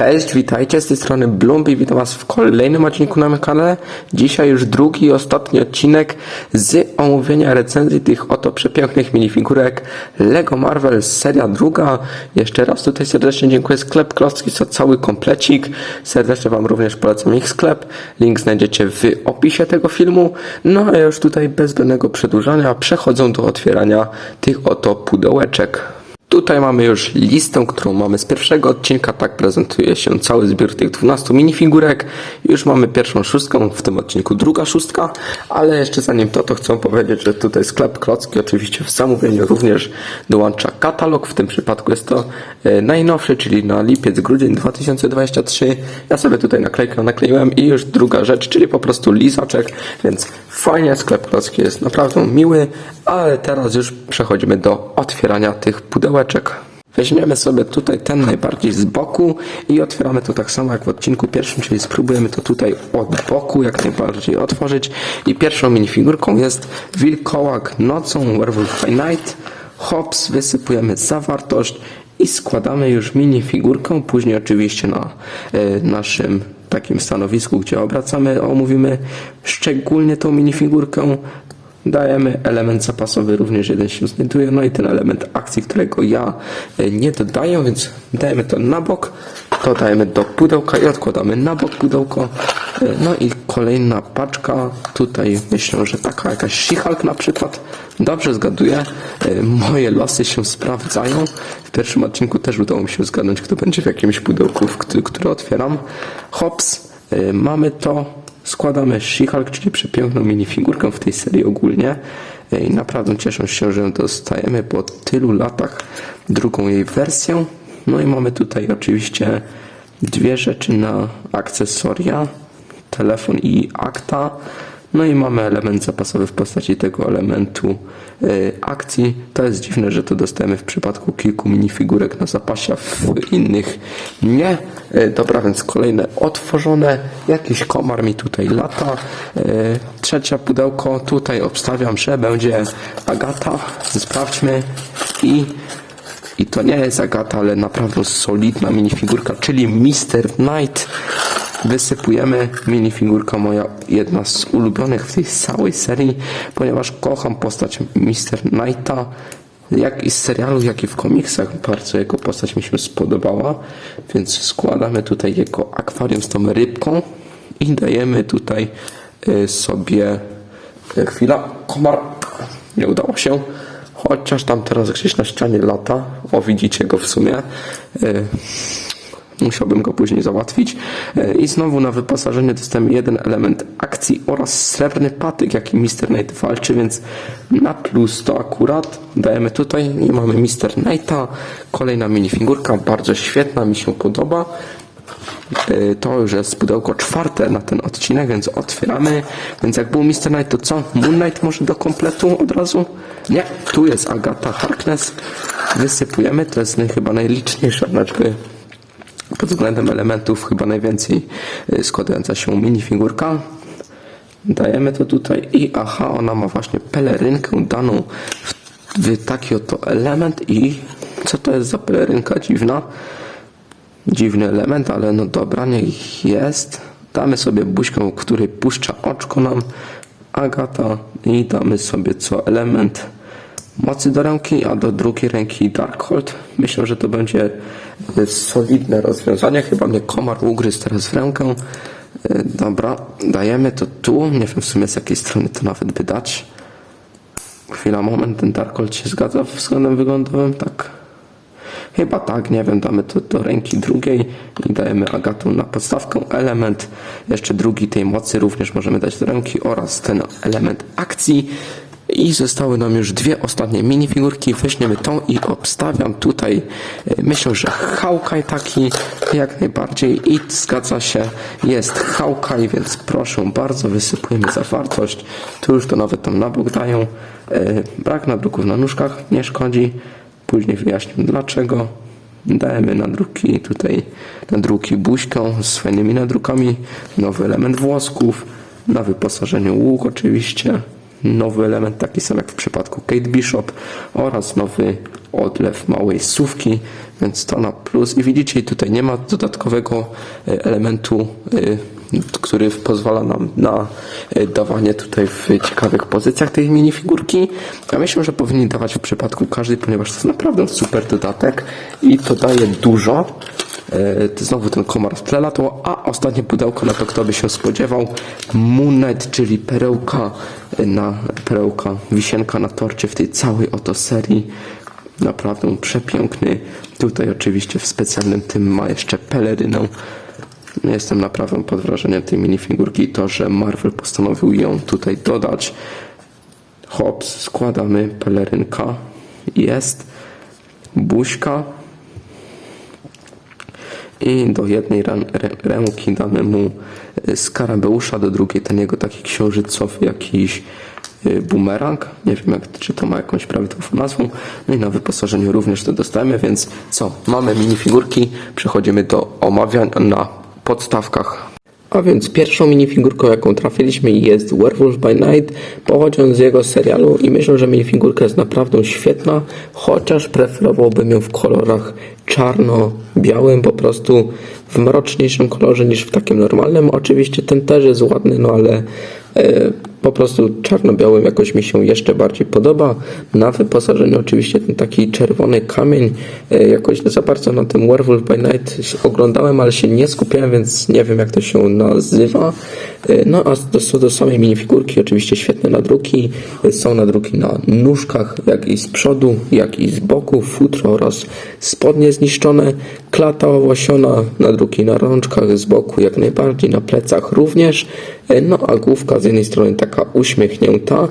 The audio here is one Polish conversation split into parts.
Cześć, witajcie z tej strony Bloomby, witam was w kolejnym odcinku na moim kanale. Dzisiaj już drugi i ostatni odcinek z omówienia recenzji tych oto przepięknych minifigurek LEGO Marvel seria druga. Jeszcze raz tutaj serdecznie dziękuję sklep Klocki za cały komplecik. Serdecznie wam również polecam ich sklep. Link znajdziecie w opisie tego filmu. No a już tutaj bez zbędnego przedłużania przechodzą do otwierania tych oto pudełeczek. Tutaj mamy już listę, którą mamy z pierwszego odcinka. Tak prezentuje się cały zbiór tych 12 minifigurek. Już mamy pierwszą szóstkę, w tym odcinku druga szóstka, ale jeszcze zanim to, to chcę powiedzieć, że tutaj sklep Klocki oczywiście w zamówieniu również dołącza katalog. W tym przypadku jest to e, najnowszy, czyli na lipiec, grudzień 2023. Ja sobie tutaj naklejkę nakleiłem i już druga rzecz, czyli po prostu lizaczek, więc fajnie, sklep Klocki jest naprawdę miły, ale teraz już przechodzimy do otwierania tych pudełeczek. Weźmiemy sobie tutaj ten najbardziej z boku i otwieramy to tak samo jak w odcinku pierwszym, czyli spróbujemy to tutaj od boku jak najbardziej otworzyć. I pierwszą minifigurką jest wilkołak nocą Werewolf by Night. Hops, wysypujemy zawartość i składamy już minifigurkę. Później oczywiście na e, naszym takim stanowisku, gdzie obracamy, omówimy szczególnie tą minifigurkę. Dajemy element zapasowy, również jeden się znajduje, no i ten element akcji, którego ja e, nie dodaję, więc dajemy to na bok, to dajemy do pudełka i odkładamy na bok pudełko. E, No i kolejna paczka, tutaj myślę, że taka jakaś She-Hulk na przykład. Dobrze zgaduję, E, moje losy się sprawdzają. W pierwszym odcinku też udało mi się zgadnąć, kto będzie w jakimś pudełku, które otwieram. Hops, mamy to, składamy She-Hulk, czyli przepiękną minifigurkę w tej serii ogólnie. I naprawdę cieszę się, że dostajemy po tylu latach drugą jej wersję. No i mamy tutaj oczywiście dwie rzeczy na akcesoria. Telefon i akta. No i mamy element zapasowy w postaci tego elementu y, akcji. To jest dziwne, że to dostajemy w przypadku kilku minifigurek na zapasie, a w innych nie. Y, dobra, więc kolejne otworzone. Jakiś komar mi tutaj lata. Y, Trzecia pudełko. Tutaj obstawiam, że będzie Agata. Sprawdźmy. I i to nie jest Agata, ale naprawdę solidna minifigurka, czyli Mr. Knight. Wysypujemy minifigurka moja, jedna z ulubionych w tej całej serii, ponieważ kocham postać Mr. Knighta. Jak i z serialu, jak i w komiksach bardzo jego postać mi się spodobała, więc składamy tutaj jego akwarium z tą rybką i dajemy tutaj y, sobie y, chwila, komar, nie udało się. Chociaż tam teraz gdzieś na ścianie lata. O, widzicie go w sumie. Musiałbym go później załatwić. Y, I znowu na wyposażenie dostajemy jeden element akcji oraz srebrny patyk, jaki Mr. Knight walczy, więc na plus to akurat dajemy tutaj i mamy Mr. Knighta. Kolejna minifigurka, bardzo świetna, mi się podoba. Y, To już jest pudełko czwarte na ten odcinek, więc otwieramy. Więc jak był Mr. Knight, to co? Moon Knight może do kompletu od razu? Nie, tu jest Agata Harkness. Wysypujemy, to jest chyba najliczniejsza znaczby pod względem elementów, chyba najwięcej y, składająca się minifigurka. Dajemy to tutaj i aha, ona ma właśnie pelerynkę daną w, w taki oto element i co to jest za pelerynka dziwna? Dziwny element, ale no dobra, niech jest. Damy sobie buźkę, której puszcza oczko nam Agata i damy sobie co element mocy do ręki, a do drugiej ręki Darkhold. Myślę, że to będzie e, solidne rozwiązanie. Chyba mnie komar ugryzł teraz w rękę. E, Dobra, dajemy to tu. Nie wiem w sumie z jakiej strony to nawet by dać. Chwila, moment, ten Darkhold się zgadza względem wyglądowym, tak? Chyba tak, nie wiem, damy to do ręki drugiej i dajemy Agatą na podstawkę element, jeszcze drugi tej mocy również możemy dać do ręki oraz ten element akcji. I zostały nam już dwie ostatnie minifigurki. Weźmiemy tą i obstawiam tutaj. e, Myślę, że Hawkeye taki jak najbardziej. I zgadza się, jest Hawkeye, więc proszę bardzo, wysypujemy zawartość. Tu już to nawet tam na bok dają. E, Brak nadruków na nóżkach nie szkodzi. Później wyjaśnię dlaczego. Dajemy nadruki tutaj, nadruki buźką z fajnymi nadrukami, nowy element włosków, na wyposażeniu łuk oczywiście, nowy element taki sam jak w przypadku Kate Bishop oraz nowy odlew małej sówki, Więc to na plus. I widzicie, tutaj nie ma dodatkowego e, elementu, e, który pozwala nam na e, dawanie tutaj w ciekawych pozycjach tej minifigurki. Ja myślę, że powinni dawać w przypadku każdej, ponieważ to jest naprawdę super dodatek i to daje dużo. E, Znowu ten komar w tle latał, a ostatnie pudełko, na to kto by się spodziewał, Moonet, czyli perełka na perełka, wisienka na torcie w tej całej oto serii. Naprawdę przepiękny. Tutaj oczywiście w specjalnym tym ma jeszcze pelerynę. Jestem naprawdę pod wrażeniem tej minifigurki to, że Marvel postanowił ją tutaj dodać. Hops, składamy pelerynka. Jest. Buźka. I do jednej ran- rę- ręki damy mu skarabeusza, do drugiej ten jego taki księżycowy jakiś y, bumerang. Nie wiem, jak, czy to ma jakąś prawidłową nazwę. No i na wyposażeniu również to dostajemy, więc co? Mamy minifigurki, przechodzimy do omawiań na podstawkach. A więc pierwszą minifigurką, jaką trafiliśmy jest Werewolf by Night, pochodząc z jego serialu i myślę, że minifigurka jest naprawdę świetna, chociaż preferowałbym ją w kolorach czarno-białym, po prostu w mroczniejszym kolorze niż w takim normalnym. Oczywiście ten też jest ładny, no ale po prostu czarno-białym jakoś mi się jeszcze bardziej podoba. Na wyposażeniu oczywiście ten taki czerwony kamień, e, jakoś za bardzo na tym Werewolf by Night oglądałem, ale się nie skupiałem, więc nie wiem jak to się nazywa. E, No a do, do samej minifigurki, oczywiście świetne nadruki. E, Są nadruki na nóżkach, jak i z przodu, jak i z boku, futro oraz spodnie zniszczone, klata owłosiona, nadruki na rączkach, z boku jak najbardziej, na plecach również. No a główka z jednej strony taka uśmiechnięta,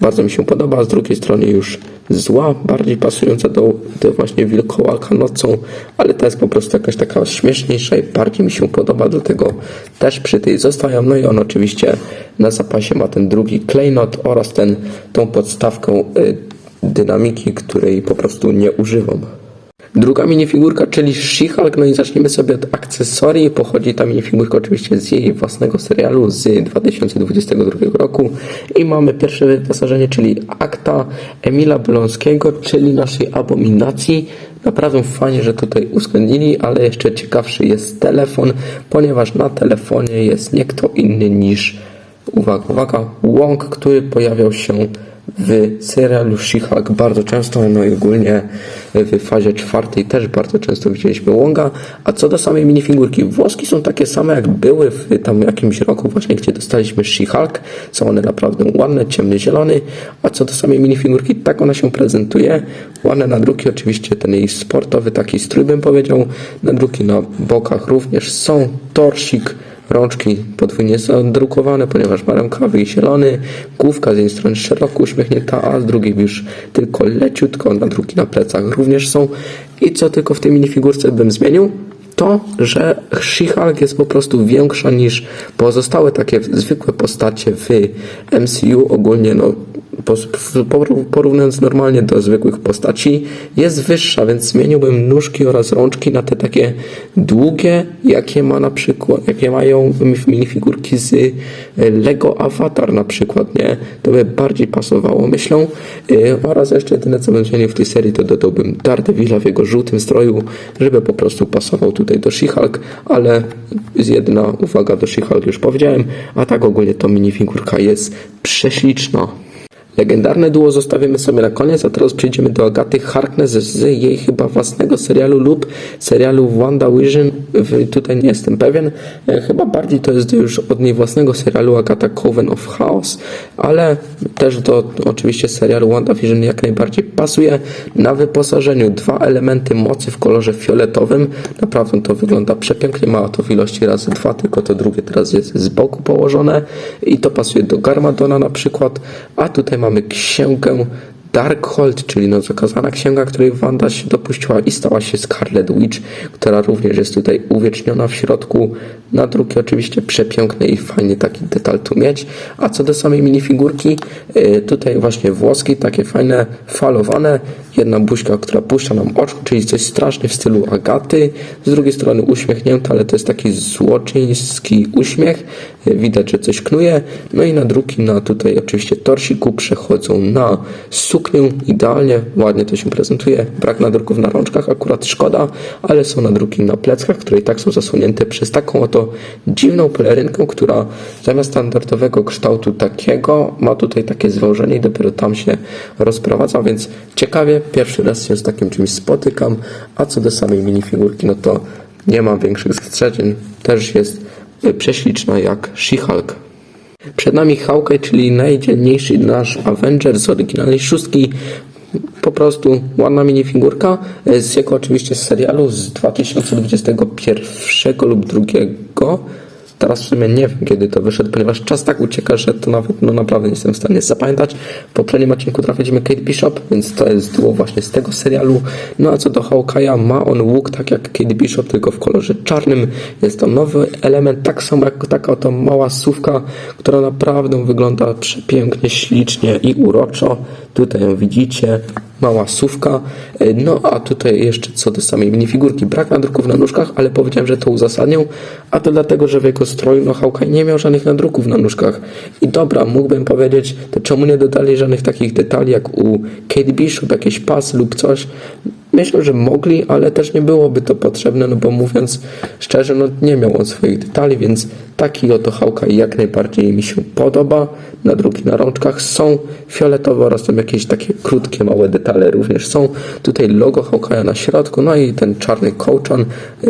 bardzo mi się podoba, z drugiej strony już zła, bardziej pasująca do, do właśnie wilkołaka nocą, ale ta jest po prostu jakaś taka śmieszniejsza i bardziej mi się podoba, dlatego też przy tej zostawiam. No i on oczywiście na zapasie ma ten drugi klejnot oraz ten, tą podstawkę y, dynamiki, której po prostu nie używam. Druga minifigurka, czyli She-Hulk, no i zaczniemy sobie od akcesorii. Pochodzi ta minifigurka oczywiście z jej własnego serialu z 2022 roku. I mamy pierwsze wyposażenie, czyli akta Emila Blonskiego, czyli naszej abominacji. Naprawdę fajnie, że tutaj uwzględnili, ale jeszcze ciekawszy jest telefon, ponieważ na telefonie jest nie kto inny niż, uwaga, uwaga, Wong, który pojawiał się w serialu She-Hulk bardzo często, no i ogólnie w fazie czwartej też bardzo często widzieliśmy Wonga. A co do samej minifigurki, włoski są takie same jak były w tam jakimś roku właśnie, gdzie dostaliśmy She-Hulk. Są one naprawdę ładne, ciemny zielony. A co do samej minifigurki, tak ona się prezentuje. Ładne nadruki, oczywiście ten jej sportowy taki strój bym powiedział. Nadruki na bokach również są. Torsik, Rączki podwójnie są drukowane, ponieważ ma rękawy i zielony. Główka z jednej strony szeroko uśmiechnięta, a z drugiej już tylko leciutko. Nadruki na plecach również są. I co tylko w tej minifigurce bym zmienił? To, że She-Hulk jest po prostu większa niż pozostałe takie zwykłe postacie w MCU. Ogólnie no, porównując normalnie do zwykłych postaci, jest wyższa, więc zmieniłbym nóżki oraz rączki na te takie długie, jakie ma na przykład, jakie mają minifigurki z y, Lego Avatar na przykład, nie? To by bardziej pasowało, myślę. Y, Oraz jeszcze jedyne, co bym zmienił w tej serii, to dodałbym Daredevila w jego żółtym stroju, żeby po prostu pasował tutaj do She-Hulk, ale jedna uwaga do She-Hulk już powiedziałem, a tak ogólnie to minifigurka jest prześliczna. Legendarne duo zostawimy sobie na koniec, a teraz przejdziemy do Agaty Harkness z jej chyba własnego serialu lub serialu WandaVision. Tutaj nie jestem pewien. E, Chyba bardziej to jest już od niej własnego serialu Agata Coven of Chaos, ale też do oczywiście serialu WandaVision jak najbardziej pasuje. Na wyposażeniu dwa elementy mocy w kolorze fioletowym. Naprawdę to wygląda przepięknie. Ma to w ilości razy dwa, tylko to drugie teraz jest z boku położone i to pasuje do Garmadona na przykład. A tutaj mamy księgę Darkhold, czyli no zakazana księga, której Wanda się dopuściła i stała się Scarlet Witch, która również jest tutaj uwieczniona w środku. Na drugi oczywiście przepiękny i fajny taki detal tu mieć. A co do samej minifigurki, yy, tutaj właśnie włoski, takie fajne falowane, jedna buźka, która puszcza nam oczko, czyli coś strasznie w stylu Agaty. Z drugiej strony uśmiechnięta, ale to jest taki złoczyński uśmiech. Widać, że coś knuje. No i na drugi, na tutaj oczywiście torsiku przechodzą na suknię idealnie, ładnie to się prezentuje. Brak nadruków na rączkach, akurat szkoda, ale są nadruki na pleckach, które i tak są zasłonięte przez taką oto dziwną pelerynkę, która zamiast standardowego kształtu takiego ma tutaj takie zwężenie i dopiero tam się rozprowadza, więc ciekawie, pierwszy raz się z takim czymś spotykam, a co do samej minifigurki, no to nie mam większych zastrzeżeń, też jest prześliczna jak She-Hulk. Przed nami Hawkeye, czyli najdzielniejszy nasz Avenger z oryginalnej szóstki. Po prostu ładna minifigurka e, z jego oczywiście serialu z 2021 lub 2002. Teraz w sumie nie wiem kiedy to wyszedł, ponieważ czas tak ucieka, że to nawet no naprawdę nie jestem w stanie zapamiętać. W poprzednim odcinku trafiliśmy Kate Bishop, więc to jest duo właśnie z tego serialu. No a co do Hawkeye'a, ma on łuk tak jak Kate Bishop, tylko w kolorze czarnym. Jest to nowy element, tak samo jak taka oto mała sówka, która naprawdę wygląda przepięknie, ślicznie i uroczo. Tutaj ją widzicie, mała sówka. E, No a tutaj jeszcze co do samej minifigurki. Brak nadruków na nóżkach, ale powiedziałem, że to uzasadnią, a to dlatego, że w jego stroju no Hawkeye nie miał żadnych nadruków na nóżkach. I dobra, mógłbym powiedzieć, to czemu nie dodali żadnych takich detali jak u Kate Bishop, jakieś pasy lub coś. Myślę, że mogli, ale też nie byłoby to potrzebne, no bo mówiąc szczerze, no nie miał on swoich detali, więc taki oto Hawkeye jak najbardziej mi się podoba. Nadruki na rączkach są fioletowe oraz tam jakieś takie krótkie, małe detale również są. Tutaj logo Hawkeye'a na środku, no i ten czarny kołczan,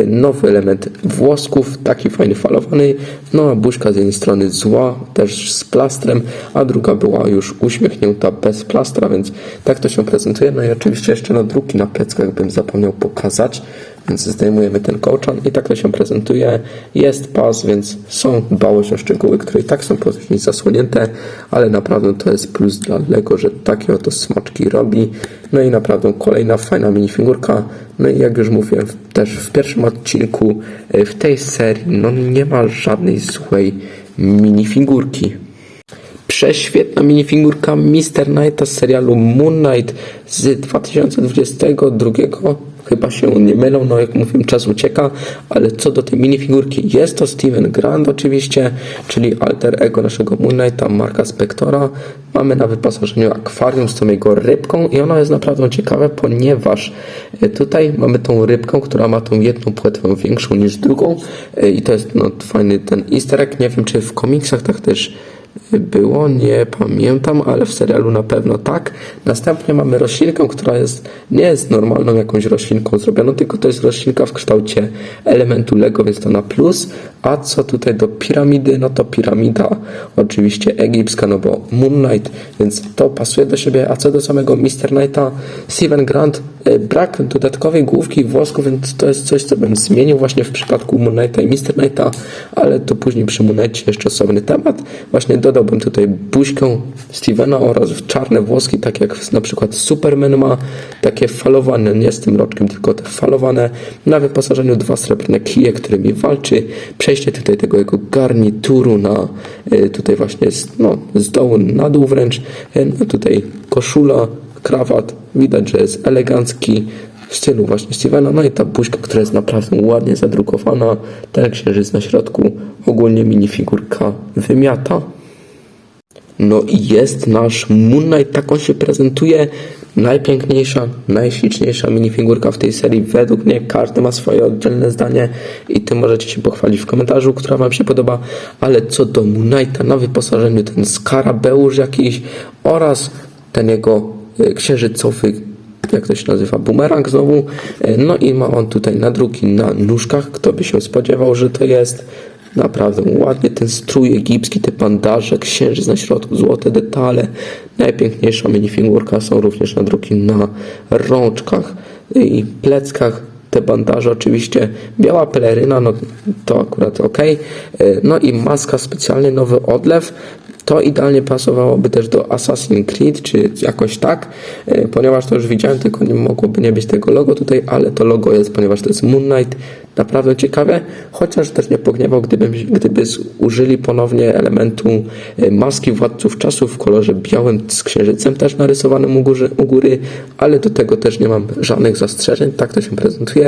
nowy element włosków, taki fajny falowany, no a buźka z jednej strony zła, też z plastrem, a druga była już uśmiechnięta bez plastra, więc tak to się prezentuje. No i oczywiście jeszcze nadruki na pleckach bym zapomniał pokazać, więc zdejmujemy ten kołczan i tak to się prezentuje. Jest pas, więc są dbałość o szczegóły, które i tak są później zasłonięte, ale naprawdę to jest plus dla Lego, że takie oto smaczki robi. No i naprawdę kolejna fajna minifigurka. No i jak już mówiłem też w pierwszym odcinku e, w tej serii, no nie ma żadnej złej minifigurki. Prześwietna minifigurka Mr. Knighta z serialu Moon Knight z 2022. Chyba się nie mylą, no jak mówiłem, czas ucieka, ale co do tej minifigurki, jest to Steven Grant oczywiście, czyli alter ego naszego Moon Knighta, Marka Spectora. Mamy na wyposażeniu akwarium z tą jego rybką i ono jest naprawdę ciekawe, ponieważ e, tutaj mamy tą rybkę, która ma tą jedną płetwę większą niż drugą e, i to jest no, fajny ten easter egg. Nie wiem, czy w komiksach tak też było, nie pamiętam, ale w serialu na pewno tak. Następnie mamy roślinkę, która jest, nie jest normalną jakąś roślinką zrobioną, tylko to jest roślinka w kształcie elementu Lego, więc to na plus. A co tutaj do piramidy, no to piramida oczywiście egipska, no bo Moon Knight, więc to pasuje do siebie. A co do samego Mr. Knighta, Steven Grant, brak dodatkowej główki włosku, więc to jest coś, co bym zmienił właśnie w przypadku Moon Knighta i Mr. Knighta, ale to później przy Moon Knightie jeszcze osobny temat. Właśnie dodałbym tutaj buźkę Stevena oraz czarne włoski, tak jak na przykład Superman ma, takie falowane, nie z tym roczkiem, tylko te falowane. Na wyposażeniu dwa srebrne kije, którymi walczy. Przejście tutaj tego jego garnituru na e, tutaj właśnie z, no, z dołu na dół wręcz. E, No tutaj koszula, krawat, widać, że jest elegancki w stylu właśnie Stevena, no i ta buźka, która jest naprawdę ładnie zadrukowana, ten księżyc na środku, ogólnie minifigurka wymiata. No i jest nasz Moon Knight, tak on się prezentuje. Najpiękniejsza, najśliczniejsza minifigurka w tej serii. Według mnie każdy ma swoje oddzielne zdanie i ty możecie się pochwalić w komentarzu, która wam się podoba. Ale co do Moon Knighta na wyposażeniu, ten skarabeusz jakiś oraz ten jego księżycowy jak to się nazywa, bumerang znowu. E, No i ma on tutaj nadruki na nóżkach. Kto by się spodziewał, że to jest naprawdę ładnie ten strój egipski, te bandaże, księżyc na środku, złote detale. Najpiękniejsza minifigurka są również nadruki na rączkach i pleckach. Te bandaże oczywiście, biała peleryna, no to akurat ok. E, No i maska specjalnie, nowy odlew. To idealnie pasowałoby też do Assassin's Creed, czy jakoś tak, e, ponieważ to już widziałem, tylko nie mogłoby nie być tego logo tutaj, ale to logo jest, ponieważ to jest Moon Knight. Naprawdę ciekawe, chociaż też nie pogniewał, gdyby, gdyby użyli ponownie elementu e, maski władców czasów w kolorze białym z księżycem też narysowanym u góry, u góry, ale do tego też nie mam żadnych zastrzeżeń, tak to się prezentuje.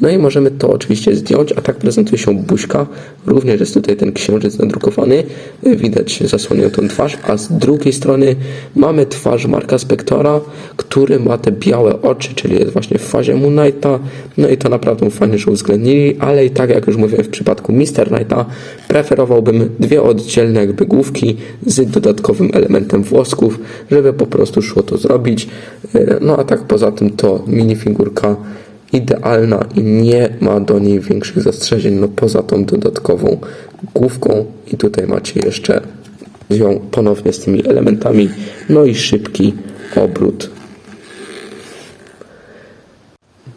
No i możemy to oczywiście zdjąć, a tak prezentuje się buźka. Również jest tutaj ten księżyc nadrukowany. Widać zasłoniętą twarz, a z drugiej strony mamy twarz Marka Spectora, który ma te białe oczy, czyli jest właśnie w fazie Moon Knighta. No i to naprawdę fajnie, że uwzględnili, ale i tak jak już mówiłem w przypadku Mr. Knighta, preferowałbym dwie oddzielne jakby główki z dodatkowym elementem włosków, żeby po prostu szło to zrobić. Y, No a tak poza tym to minifigurka idealna i nie ma do niej większych zastrzeżeń, no poza tą dodatkową główką i tutaj macie jeszcze ją ponownie z tymi elementami, no i szybki obrót.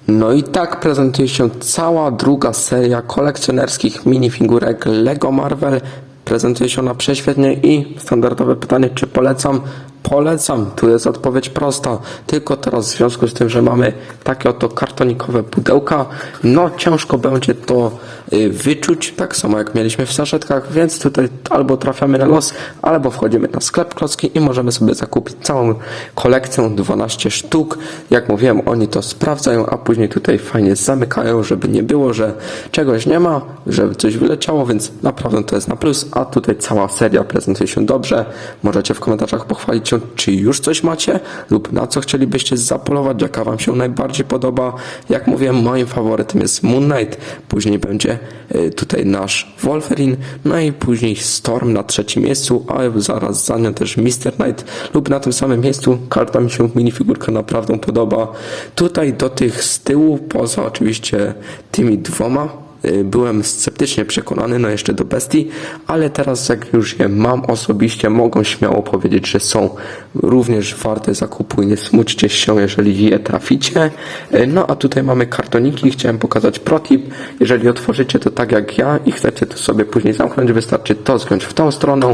No i tak prezentuje się cała druga seria kolekcjonerskich minifigurek Lego Marvel. Prezentuje się ona prześwietnie i standardowe pytanie, czy polecam? Polecam, tu jest odpowiedź prosta. Tylko teraz w związku z tym, że mamy takie oto kartonikowe pudełka, no ciężko będzie to y, wyczuć, tak samo jak mieliśmy w saszetkach, więc tutaj albo trafiamy na los, albo wchodzimy na sklep klocki i możemy sobie zakupić całą kolekcję 12 sztuk. Jak mówiłem, oni to sprawdzają, a później tutaj fajnie zamykają, żeby nie było, że czegoś nie ma, żeby coś wyleciało, więc naprawdę to jest na plus, a tutaj cała seria prezentuje się dobrze. Możecie w komentarzach pochwalić czy już coś macie lub na co chcielibyście zapolować, jaka wam się najbardziej podoba. Jak mówiłem, moim faworytem jest Moon Knight, później będzie y, tutaj nasz Wolverine, no i później Storm na trzecim miejscu, a zaraz za nią też Mr. Knight lub na tym samym miejscu. Karta mi się minifigurka naprawdę podoba. Tutaj do tych z tyłu, poza oczywiście tymi dwoma, byłem sceptycznie przekonany, no jeszcze do bestii, ale teraz jak już je mam osobiście, mogą śmiało powiedzieć, że są również warte zakupu i nie smućcie się, jeżeli je traficie. Y, No a tutaj mamy kartoniki, chciałem pokazać protip. Jeżeli otworzycie to tak jak ja i chcecie to sobie później zamknąć, wystarczy to zgiąć w tą stronę,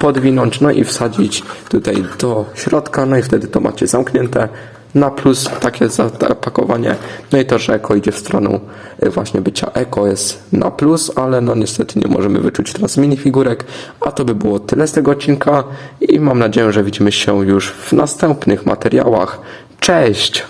podwinąć, no i wsadzić tutaj do środka, no i wtedy to macie zamknięte na plus takie zapakowanie. No i to, że eko idzie w stronę y, właśnie bycia eko jest na plus, ale no niestety nie możemy wyczuć teraz minifigurek. A to by było tyle z tego odcinka i mam nadzieję, że widzimy się już w następnych materiałach. Cześć!